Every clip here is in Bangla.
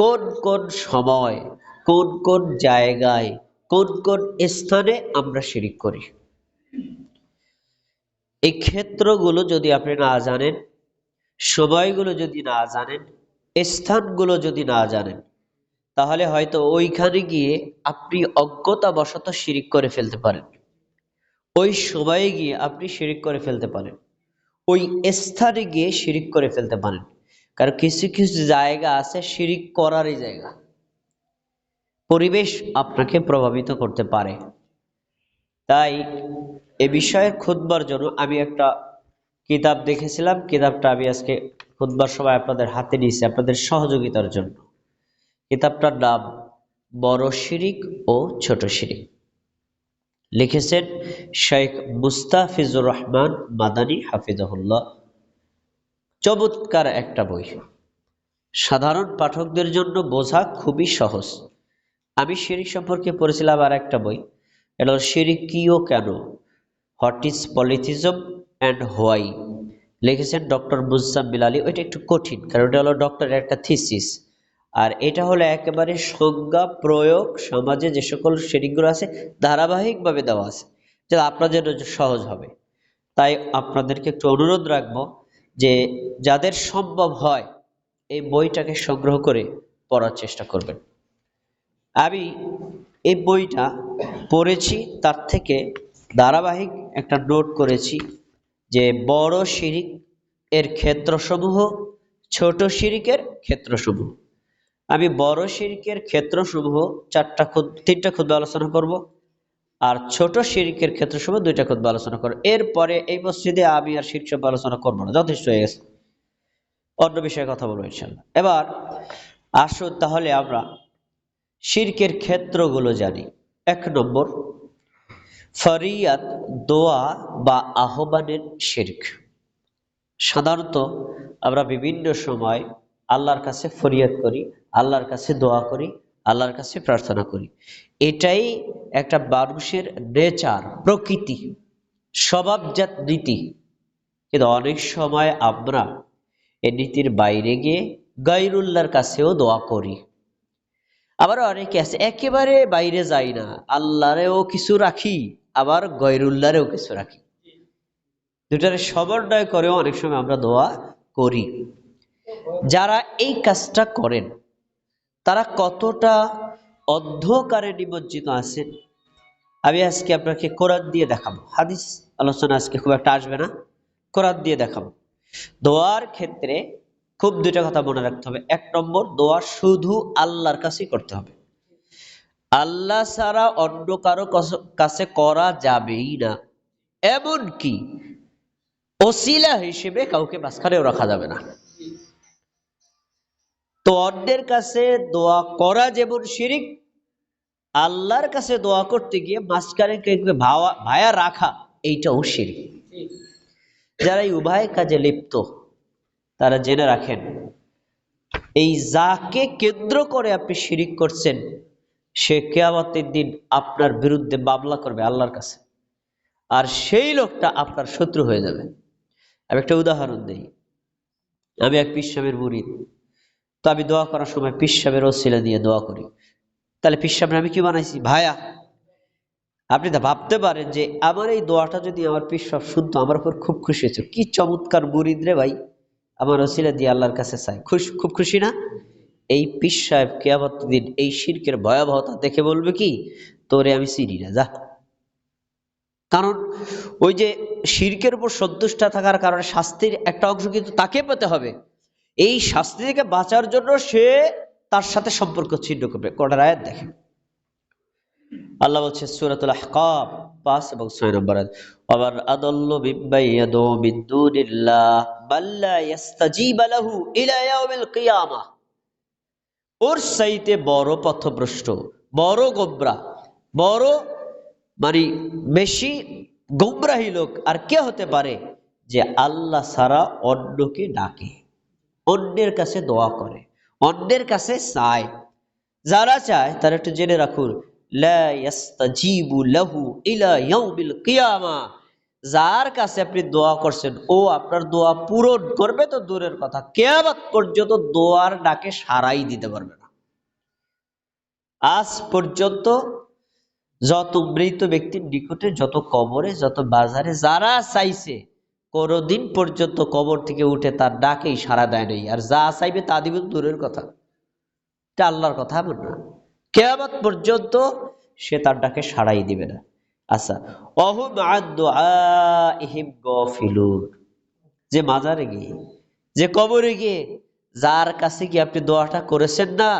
কোন কোন সময়, কোন কোন জায়গায়, কোন কোন স্থানে আমরা শিরিক করি? এই ক্ষেত্রগুলো যদি আপনি না জানেন, সময়গুলো যদি না জানেন, স্থানগুলো যদি না জানেন, তাহলে হয়তো ওইখানে গিয়ে আপনি অজ্ঞতাবশত শিরিক করে ফেলতে পারেন। ওই সময়ে গিয়ে আপনি শিরিক করে ফেলতে পারেন। ওই স্থানে গিয়ে শিরিক করে ফেলতে পারেন। কারণ কিছু কিছু জায়গা আছে, শিরিক করারই জায়গা। পরিবেশ আপনাকে প্রভাবিত করতে পারে। তাই এ বিষয়ে খুদবার জন্য আমি একটা কিতাব দেখেছিলাম। কিতাবটা আমি আজকে খুদবার সময় আপনাদের হাতে নিয়েছি, আপনাদের সহযোগিতার জন্য। কিতাবটার নাম, বড় শিরিক ও ছোট শিরিক। লিখেছেন শেখ মুস্তাফিজুর রহমান মাদানী হাফিজাহুল্লাহ। চমৎকার একটা বই। সাধারণ পাঠকদের জন্য বোঝা খুবই সহজ। আমি শিরিক সম্পর্কে পড়েছিলাম আর একটা বই। এটা হলো শিরিক কি ও কেন? What is polytheism and why? লিখেছেন ডক্টর মুজাম্মিল আলী ওইটা একটু কঠিন, কারণ ওটা হলো ডক্টরের একটা থিসিস। আর এটা হলো একেবারে সংজ্ঞা, প্রয়োগ, সমাজে যে সকল শিরিকগুলো আছে, ধারাবাহিকভাবে দেওয়া আছে। যেটা আপনাদের সহজ হবে। তাই আপনাদেরকে একটু অনুরোধ রাখব যে যাদের সম্ভব হয় এই বইটাকে সংগ্রহ করে পড়ার চেষ্টা করবেন। আমি এই বইটা পড়েছি, তার থেকে ধারাবাহিক একটা নোট করেছি যে বড় শিরিক এর ক্ষেত্রসমূহ, ছোট শিরিকের ক্ষেত্রসমূহ। আমি বড় শিরিকের ক্ষেত্রসমূহ চারটা তিনটা ক্ষুদ্র আলোচনা করব। আর ছোট শিরিকের ক্ষেত্রসমূহ দুইটা ক্ষুদ্র আলোচনা করো। এরপরে এই মসজিদে আমি আর শিরিক সব আলোচনা করব না, যথেষ্ট হয়ে গেছে। অন্য বিষয়ে কথা বলব ইনশাল্লাহ এবার আসুন তাহলে আমরা শিরকের ক্ষেত্রগুলো জানি। এক নম্বর ফরিয়াত দোয়া বা আহ্বানের শির্ক। সাধারণত আমরা বিভিন্ন সময় আল্লাহর কাছে ফরিয়াদ করি, আল্লাহর কাছে দোয়া করি আল্লাহর কাছে প্রার্থনা করি। এটাই একটা মানুষের নেচার, প্রকৃতি, স্বভাবজাত নীতি। কিন্তু অনেক সময় আমরা এই নীতির বাইরে গিয়ে গাইরুল্লাহর কাছেও দোয়া করি। আবার অনেকে আছে, একেবারে বাইরে যাই না, আল্লাহরেও কিছু রাখি, আবার গৈরুল্লাহরেও কিছু রাখি। দুটার সমন্বয় করেও অনেক সময় আমরা দোয়া করি। যারা এই কাজটা করেন তারা কতটা অন্ধকারে নিমজ্জিত আছেন? আমি আজকে আপনাকে কোরআন দিয়ে দেখাবো। হাদিস আলোচনা আজকে খুব একটা আসবে না। কোরআন দিয়ে দেখাবো। দোয়ার ক্ষেত্রে খুব দুইটা কথা মনে রাখতে হবে। এক নম্বর, দোয়া শুধু আল্লাহর কাছেই করতে হবে। আল্লাহ ছাড়া অন্য কারও কাছে করা যাবেই না। এমন কি ওসিলা হিসেবে কাউকে মাঝখানেও রাখা যাবে না। তো অন্যের কাছে দোয়া করা যেমন শিরিক, আল্লাহর কাছে দোয়া করতে গিয়ে মাঝখানে ভাওয়া, ভায়া রাখা, এইটাও শিরিক। যারা এই উভয় কাজে লিপ্ত, তারা জেনে রাখেন, এই যাকে কেন্দ্র করে আপনি শিরিক করছেন, সে কেয়ামতের দিন আপনার বিরুদ্ধে মামলা করবে আল্লাহর কাছে। আর সেই লোকটা আপনার শত্রু হয়ে যাবে। আমি একটা উদাহরণ দিই। আমি এক পিসাবের মুরিদ। তো আমি দোয়া করার সময় পিসাবের ওসিলা দিয়ে দোয়া করি। তাহলে পিসাবের আমি কি বানাইছি? ভায়া আপনি তা ভাবতে পারেন যে আমার এই দোয়াটা যদি আমার পিসাব শুনতো, আমার উপর খুব খুশি হয়েছে কি চমৎকার মুরিদ রে ভাই। আমার ওসিলা দিয়ে আল্লাহর কাছে চাই। খুশ, খুব খুশি না? এই পিস সাহেব কেয়ামত দিন, এই শিরকের ভয়াবহতা দেখে বলবে কি? তোরে আমি চিনি না, যা। কারণ ওই যে শিরকের উপর সন্তুষ্ট থাকার কারণে শাস্তির একটা অংশ কিন্তু তাকে পেতে হবে। এই শাস্তি থেকে বাঁচার জন্য সে তার সাথে সম্পর্ক ছিন্ন করবে। কটার আয়াত দেখে আল্লাহ বলছে পাঁচ এবং ছয় নম্বর কিয়ামাহ ওর সাইতে বড় পথভ্রষ্ট, বড় গোবরা বড় মানে বেশি গোমরাহী লোক আর কে হতে পারে যে আল্লাহ সারা অন্যকে ডাকে। অন্যের কাছে দোয়া করে, অন্যের কাছে চায়। যারা চায় তারা একটু জেনে রাখুন যার কাছে আপনি দোয়া করছেন, ও আপনার দোয়া পূরণ করবে তো দূরের কথা, কেয়ামত পর্যন্ত দোয়ার ডাকে সারাই দিতে পারবে না। আজ পর্যন্ত যত মৃত ব্যক্তির নিকটে, যত কবরে, যত বাজারে যারা চাইছে কোনোদিন পর্যন্ত কবর থেকে উঠে তার ডাকেই সাড়া দেয় নাই। আর যা চাইবে তা দিবেন দূরের কথা। এটা আল্লাহর কথা, এমন না। কেয়ামত পর্যন্ত সে তার ডাকে সাড়াই দিবে না। আচ্ছা অহুম আদহিম গফিলুন। যে মাজারে গিয়ে, যে কবরে গিয়ে যার কাছে কি আপনি দোয়াটা করেছেন না,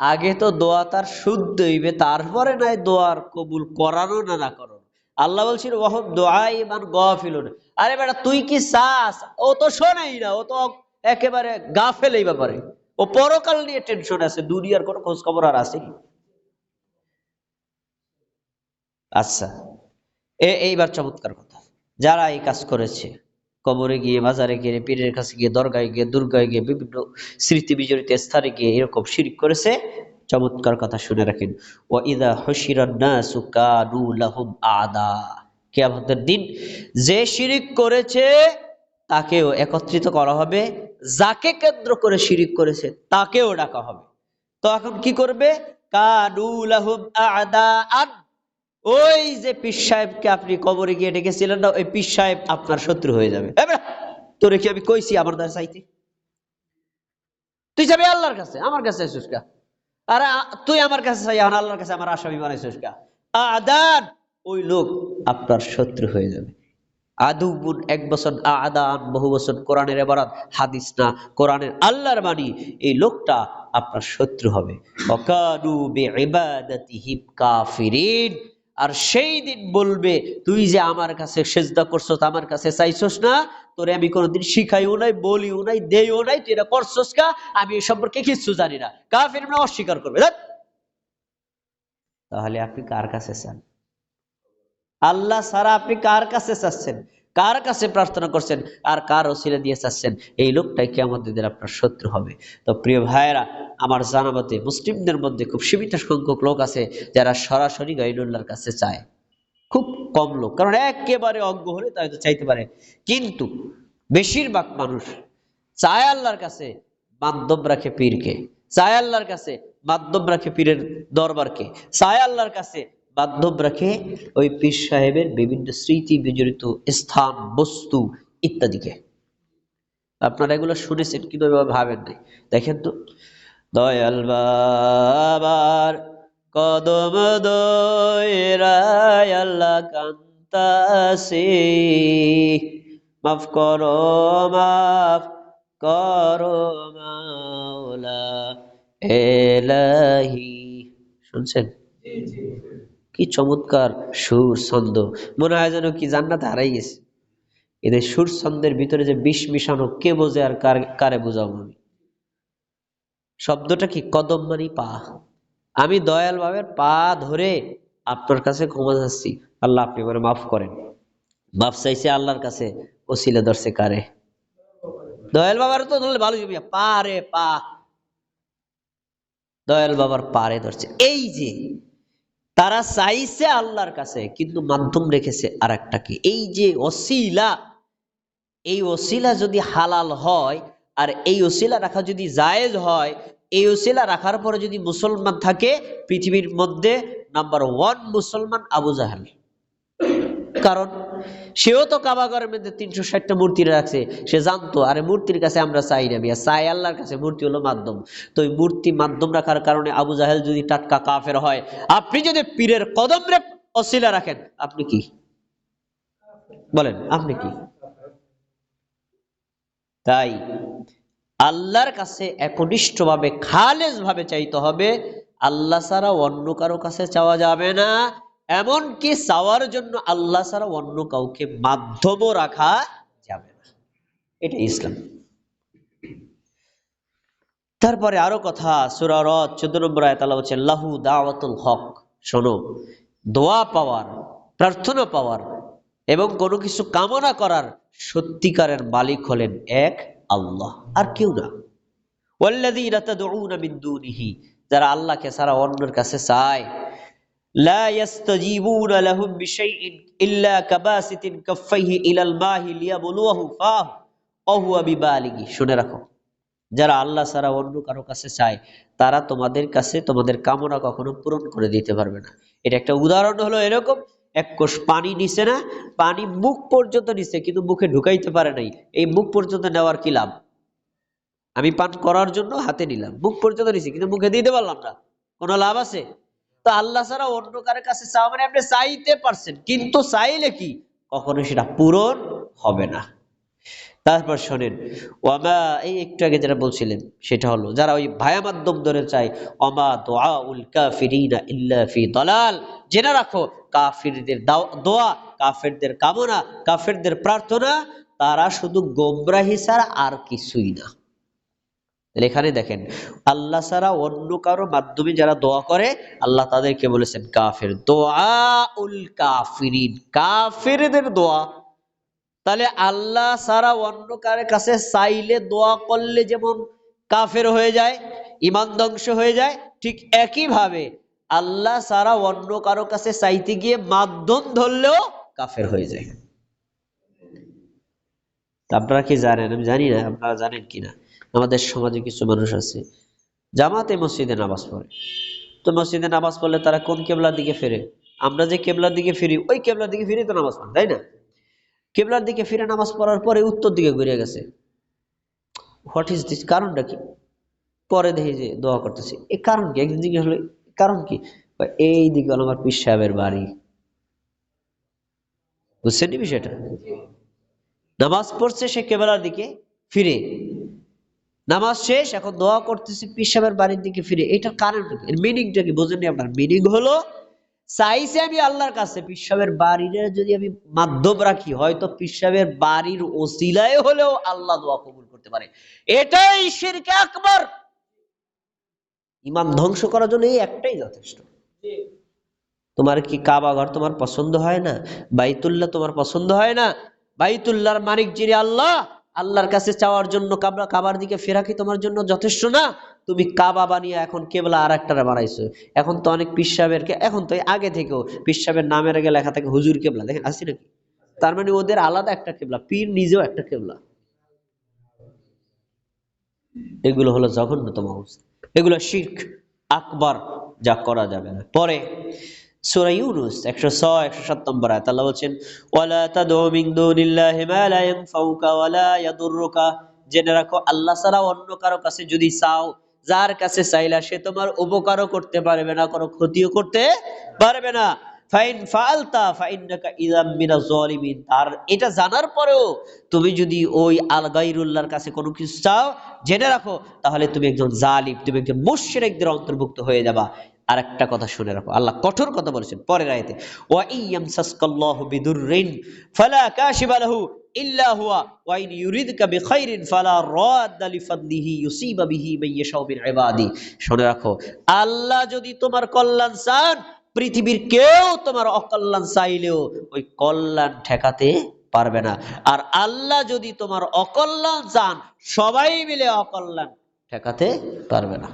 আগে তো দোয়া তার শুদ্ধ হইবে, তারপরে নাই দোয়ার কবুল করানো না না করো আল্লাহ বলছিল ওহম দোয়া ইমান গফিলুন। আরে বেটা, তুই কি চাস ও তো শোনেই না, ও তো একেবারে গা ফেলেই ব্যাপারে। ও পরকাল নিয়ে টেনশন আছে, দুনিয়ার কোনো খোঁজ খবর আর আছে আচ্ছা এ, এইবার চমৎকার কথা। যারা এই কাজ করেছে, কবরে গিয়ে মাজারে গিয়ে, পীরের কাছে গিয়ে, দরগায় গিয়ে, দুর্গায় গিয়ে, বিভিন্ন স্মৃতি বিজড়িত স্থানে গিয়ে এরকম শিরিক করেছে, চমৎকার কথা শুনে রাখেন। ও ইদা হসিরান্নাসু কানু লাহুম আদা। কিয়ামতের দিন যে শিরিক করেছে, তাকেও একত্রিত করা হবে। যাকে কেন্দ্র করে শিরিক করেছে, তাকেও ডাকা হবে। তো এখন কি করবে? ওই যে পীর সাহেবকে আপনি কবরে গিয়ে ডেকেছিলেন না, ওই পীর সাহেব আপনার শত্রু হয়ে যাবে। তোরে কি আমি কইছি আমার দ্বারা চাইতে? তুই যাবি আল্লাহর কাছে, আমার কাছে আরে, তুই আমার কাছে চাই, এখন আল্লাহর কাছে আমার আসামি বানাইছিস আদান। ওই লোক আপনার শত্রু হয়ে যাবে। আদুবুন এক বছর আদান, বহু বছর কোরআনের এবারাত, হাদিস না, কোরআনের আল্লাহর বাণী, এই লোকটা আপনার শত্রু হবে। আর সেই দিন বলবে, তুই যে আমার কাছে সেজদা করছস আমার কাছে চাইছস না? তোরে আমি কোনোদিন শিখাইও নাই, বলিও নাই, দেইও নাই, তুই এটা করছস কা? আমি এই সম্পর্কে কিছু জানি না। কাফির অস্বীকার করবে। তাহলে আপনি কার কাছে চান? আল্লাহ ছাড়া আপনি কার কাছে চাচ্ছেন? কার কাছে প্রার্থনা করছেন? আর কার ওসিলা দিয়ে চাচ্ছেন? এই লোকটাই আমাদের আপনার শত্রু হবে। তো প্রিয় ভাইয়েরা, আমার জানা মতে মুসলিমদের মধ্যে খুব সীমিত সংখ্যক লোক আছে যারা সরাসরি গাইনুল্লাহর কাছে চায়। খুব কম লোক। কারণ একেবারে অজ্ঞ হলে তাই তো চাইতে পারে। কিন্তু বেশিরভাগ মানুষ চায় আল্লাহর কাছে মাধ্যম রাখে পীরকে। চায় আল্লাহর কাছে মাধ্যম রাখে পীরের দরবারকে। চায় আল্লাহর কাছে মাধ্যম রাখে ওই পীর সাহেবের বিভিন্ন স্মৃতি বিজড়িত স্থান, বস্তু ইত্যাদিকে। আপনারা এগুলো শুনেছেন কিন্তু ভাবেন নাই। দেখেন তো, দয়াল বাবার কদম দয়রায় আল্লাহ কান্তাসে মাফ করো মাফ করো মাওলা এলাহি। শুনছেন? কি চমৎকার সুর ছন্দ মনে হয় যেন কি জান্নাতে হারাই গেছে। এদের সুর ছন্দের ভিতরে যে বিষ মিশানো কে বোঝে আর কার, কারে বোঝাবো আমি? শব্দটা কি কদম মানি পা? আমি দয়াল বাবের পা ধরে আপনার কাছে ক্ষমা চাচ্ছি। আল্লাহ আপনি আমার মাফ করেন। মাফ চাইছে আল্লাহর কাছে, ওসিলে ধরছে কারে? দয়াল বাবার তো ধরলে ভালো যাবি পা রে পা। দয়াল বাবার পারে ধরছে। এই যে তারা চাইছে আল্লাহর কাছে, কিন্তু মাধ্যম রেখেছে আর একটাকে এই যে অসিলা এই অশিলা যদি হালাল হয়, আর এই অশিলা রাখা যদি জায়েজ হয়, এই অশিলা রাখার পরে যদি মুসলমান থাকে, পৃথিবীর মধ্যে নাম্বার ওয়ান মুসলমান আবু জাহাল। কারণ সেও তো কাবাগরের মধ্যে তিনশো ষাটটা মূর্তি রাখছে সে জানতো, আরে মূর্তির কাছে আমরা চাই না বিয়া চাই আল্লাহর কাছে, মূর্তি হলো মাধ্যম। তো ওই মূর্তি মাধ্যম রাখার কারণে আবু জাহেল যদি টাটকা কাফের হয়, আপনি যদি পীরের কদম রে অশিলা রাখেন, আপনি কি? বলেন, আপনি কি? তাই আল্লাহর কাছে একনিষ্ঠভাবে খালেজ ভাবে চাইতে হবে, আল্লাহ ছাড়া অন্য কারও কাছে চাওয়া যাবে না। এমনকি চাওয়ার জন্য আল্লাহ ছাড়া অন্য কাউকে মাধ্যমও রাখা যাবে না। এটা ইসলাম। তারপরে আরও কথা, সুরা রদ চোদ্দ নম্বর আয়াত, আল্লাহ লাহু দাওয়াতুল হক। শোনো, দোয়া পাওয়ার, প্রার্থনা পাওয়ার এবং কোনো কিছু কামনা করার সত্যিকারের মালিক হলেন এক আল্লাহ, আর কেউ না। ওয়াল্লাযীনা তাদউনা মিন দুনিহি, যারা আল্লাহকে ছাড়া অন্যের কাছে চায় শুনে রাখো, যারা আল্লাহ ছাড়া অন্য কারও কাছে চায়, তারা তোমাদের কাছে তোমাদের কামনা কখনো পূরণ করে দিতে পারবে না। এটা একটা উদাহরণ হলো এরকম, এক কোষ পানি নিছে না, পানি মুখ পর্যন্ত নিছে, কিন্তু মুখে ঢুকাইতে পারে নাই। এই মুখ পর্যন্ত নেওয়ার কি লাভ? আমি পান করার জন্য হাতে নিলাম, মুখ পর্যন্ত নিছি, কিন্তু মুখে দিতে পারলাম না। কোনো লাভ আছে? তো আল্লাহ ছাড়া অন্য কারোর কাছে চাওয়া মানে আপনি চাইতে পারছেন। কিন্তু চাইলে কি? কখনো সেটা পূরণ হবে না। তারপর শোনেন, ওয়ামা, এই একটু আগে যেটা বলছিলেন, সেটা হলো, যারা ওই ভায়া মাধ্যম ধরে চায় অমা দোয়া উল কাফিরিনা ইল্লা ফি দলাল, জেনে রাখো, কাফিরদের দোয়া, কাফেরদের কামনা, কাফেরদের প্রার্থনা, তারা শুধু গোমরাহি ছাড়া আর কিছুই না। এখানে দেখেন, আল্লাহ ছাড়া অন্য কারও মাধ্যমে যারা দোয়া করে, আল্লাহ তাদেরকে বলেছেন কাফের। দোয়া উল কাফিরিন, কাফেরদের দোয়া। তাহলে আল্লাহ ছাড়া অন্য কারের কাছে চাইলে দোয়া করলে যেমন কাফের হয়ে যায়, ইমান ধ্বংস হয়ে যায়, ঠিক একইভাবে আল্লাহ ছাড়া অন্য কারও কাছে চাইতে গিয়ে মাধ্যম ধরলেও কাফের হয়ে যায়। আপনারা কি জানেন? আমি জানি না, আপনারা জানেন কিনা? আমাদের সমাজে কিছু মানুষ আছে, জামাতে মসজিদে নামাজ পড়ে। তো মসজিদে নামাজ পড়লে তারা কোন কেবলার দিকে ফেরে? আমরা যে কেবলার দিকে ফিরি, ওই কেবলার দিকে ফিরে তো নামাজ পড়ে, তাই না? কেবলার দিকে ফিরে নামাজ পড়ার পরে উত্তর দিকে ঘুরে গেছে। হোয়াট ইজ দিস কারণটা কি? পরে দেখি যে দোয়া করতেছি। এই কারণ কি? একদিন জিজ্ঞেস হলো কারণ কি? এই দিকে হলো আমার পীর সাহেবের বাড়ি। বুঝছেন বিষয়টা? নামাজ পড়ছে সে কেবলার দিকে ফিরে। নামাজ শেষ, এখন দোয়া করতেছি পীর সাহেবের বাড়ির দিকে ফিরে। এটার কারণ এর মিনিংটা কি? বোঝেননি আপনার। মিনিং হলো, চাইছে আমি আল্লাহর কাছে পিসাবের বাড়ির যদি আমি মাধ্যম রাখি, হয়তো পিসাবের বাড়ির ওসিলায় হলেও আল্লাহ দোয়া কবুল করতে পারে। এটাই শিরকে আকবর। ইমান ধ্বংস করার জন্য এই একটাই যথেষ্ট। তোমার কি কাবা ঘর তোমার পছন্দ হয় না? বাইতুল্লাহ তোমার পছন্দ হয় না? বাইতুল্লাহর মালিক যিনি আল্লাহ আল্লাহর কাছে চাওয়ার জন্য কাবা কাবার দিকে ফেরা কি তোমার জন্য যথেষ্ট না? তুমি কাবা বানিয়ে এখন কেবলা আর একটা বানাইছো। এখন তো অনেক পিসাবের এখন তো আগে থেকেও পিসাবের নামের আগে লেখা থাকে হুজুর কেবলা। দেখেন আসি নাকি? তার মানে ওদের আলাদা একটা কেবলা, পীর নিজেও একটা কেবলা। এগুলো হলো জঘন্যতম অবস্থা। এগুলো শির্ক, আকবর, যা করা যাবে না। পরে সূরা ইউনুস 106 107 নম্বর আয়াত। রাখো, আল্লাহ অন্য কারও কাছে যদি চাও, যার কাছে চাইলা সে তোমার উপকারও করতে পারবে না, কোনো ক্ষতিও করতে পারবে না। ফাইন ফালতা আর এটা জানার পরেও তুমি যদি ওই আল গায়রুল্লাহর কাছে কোনো কিছু চাও, জেনে রাখো, তাহলে তুমি একজন জালিম, তুমি একজন মুশরিকদের অন্তর্ভুক্ত হয়ে যাবা। আর একটা কথা শুনে রাখো। আল্লাহ কঠোর কথা বলেছেন পরের আয়াতে। ওয়া ইয়ামসাসকাল্লাহু বিদুররিন ফালা কাশিফা লাহু ইল্লা হুয়া। ওয়া ইন বিখাইরিন ফালা রাদ্দা লিফাদলিহি ইউসিবা বিহি মান ইয়াশাউ মিন ইবাদি। শুনে রাখো, আল্লাহ যদি তোমার কল্যাণ চান, পৃথিবীর কেউ তোমার অকল্যাণ চাইলেও ওই কল্যাণ ঠেকাতে পারবে না। আর আল্লাহ যদি তোমার অকল্যাণ চান, সবাই মিলে অকল্যাণ ঠেকাতে পারবে না।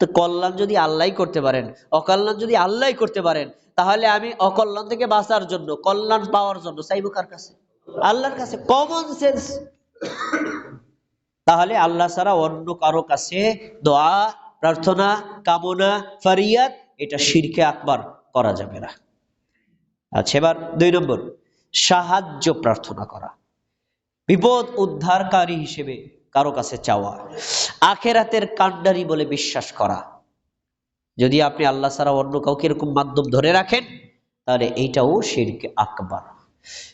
তো কল্যাণ যদি আল্লাহই করতে পারেন, অকল্যাণ যদি আল্লাহই করতে পারেন, তাহলে আমি অকল্যাণ থেকে বাঁচার জন্য, কল্যাণ পাওয়ার জন্য চাইব কার কাছে? আল্লাহর কাছে কমন সেন্স তাহলে আল্লাহ ছাড়া অন্য কারও কাছে দোয়া, প্রার্থনা, কামনা ফারিয়াত এটা শিরকে আকবার করা যাবে না। আচ্ছা এবার দুই নম্বর, সাহায্য প্রার্থনা করা। বিপদ উদ্ধারকারী হিসেবে কারও কাছে চাওয়া। আখেরাতের কাণ্ডারি বলে বিশ্বাস করা। যদি আপনি আল্লাহ ছাড়া অন্য কাউকে এরকম মাধ্যম ধরে রাখেন, তাহলে এইটাও শিরকে আকবার।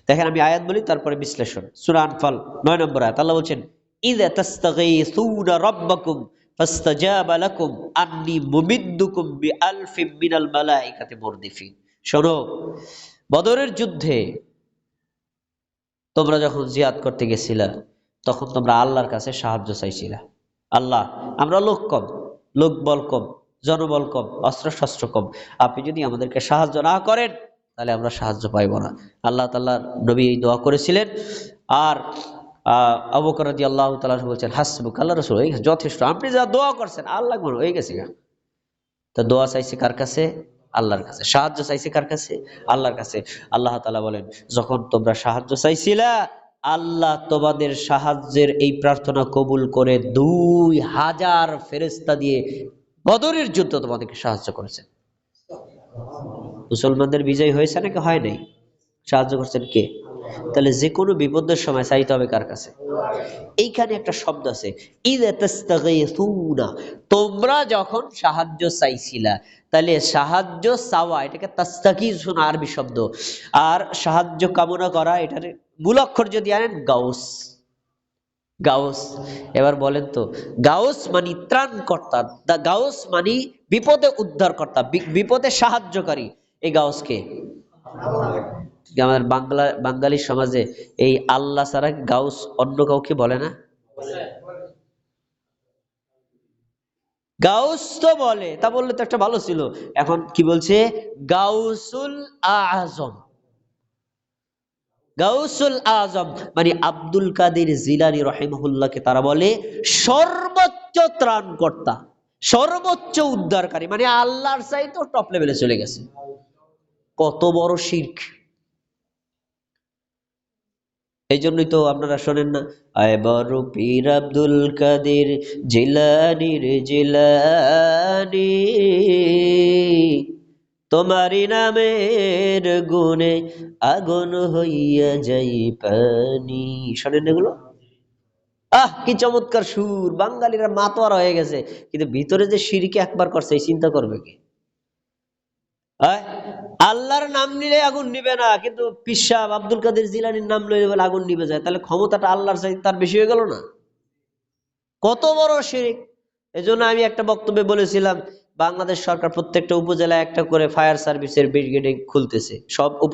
দেখেন আমি আয়াত বলি, তারপরে বিশ্লেষণ। সূরা আনফাল নয় নম্বর আয়াত, আল্লাহ বলছেন মালাইকাতি মুরদিফিন। শোনো, বদরের যুদ্ধে তোমরা যখন জিয়াদ করতে গেছিলা তখন তোমরা আল্লাহর কাছে সাহায্য চাইছিলা। আল্লাহ, আমরা লোক কম, লোক বল কম, জনবল কম অস্ত্র শস্ত্র কম। আপনি যদি আমাদেরকে সাহায্য না করেন, তাহলে আমরা সাহায্য পাইব না। আল্লাহ তাল্লাহ নবী এই দোয়া করেছিলেন। আর অবকরাদি আল্লাহ তালা বলছেন, হাসবুক আল্লাহ রসুল হয়ে গেছে যথেষ্ট। আপনি যা দোয়া করছেন, আল্লাহগুলো হয়ে গেছে তা দোয়া চাইছে কার কাছে? আল্লাহর কাছে। সাহায্য চাইছে কার কাছে? আল্লাহর কাছে। আল্লাহ তালা বলেন, যখন তোমরা সাহায্য চাইছিলা আল্লাহ তোমাদের সাহায্যের এই প্রার্থনা কবুল করে দুই হাজার ফেরেস্তা দিয়ে বদরের যুদ্ধ তোমাদেরকে সাহায্য করেছেন মুসলমানদের বিজয় হয়েছে নাকি হয় নাই? সাহায্য করছেন কে? তাহলে যে কোনো বিপদের সময় চাইতে হবে কার কাছে? এইখানে একটা শব্দ আছে তোমরা যখন সাহায্য চাইছিলা, তাহলে সাহায্য চাওয়া এটাকে তাস্তাগীথুনা আরবি শব্দ। আর সাহায্য কামনা করা এটার মূল অক্ষর যদি আনেন, গাউস। গাউস। এবার বলেন তো, গাউস মানে ত্রাণকর্তা, দা গাউস মানে বিপদে উদ্ধারকর্তা বিপদে সাহায্যকারী। এই গাউসকে। আমাদের বাংলা, বাঙালি সমাজে এই আল্লাহ ছাড়া গাউস অন্য কাউকে বলে না? গাউস তো বলে, তা বললে তো একটা ভালো ছিল। এখন কি বলছে? গাউসুল আজম। গাউসুল আজম মানে আব্দুল কাদের জিলানি রহিমহুল্লাহকে তারা বলে সর্বোচ্চ ত্রাণকর্তা, সর্বোচ্চ উদ্ধারকারী মানে আল্লাহর চাইতে টপ লেভেলে চলে গেছে। কত বড় শির্ক। এই জন্যই তো আপনারা শোনেন না আয় বড় পীর আব্দুল কাদের জিলানির জিলানি। তোমারি নামের গুণে আগুন হইয়া যাই পানি। শোনেন এগুলো? আহ, কি চমৎকার সুর। বাঙালিরা মাতোয়ারা হয়ে গেছে। কিন্তু ভিতরে যে সিঁড়িকে একবার করছে, এই চিন্তা করবে কি? আল্লাহর নাম নিলে আগুন নিবে না, কিন্তু পিসাব আব্দুল কাদের জিলানির নাম লইলে বলে আগুন নিবে যায়। তাহলে ক্ষমতাটা আল্লাহর চাইতে তার বেশি হয়ে গেল না? কত বড় শিরিক। এজন্য আমি একটা বক্তব্যে বলেছিলাম বাংলাদেশ সরকার প্রত্যেকটা উপজেলায় একটা করে ফায়ার সার্ভিসের ব্রিগেডিং খুলতেছে। সব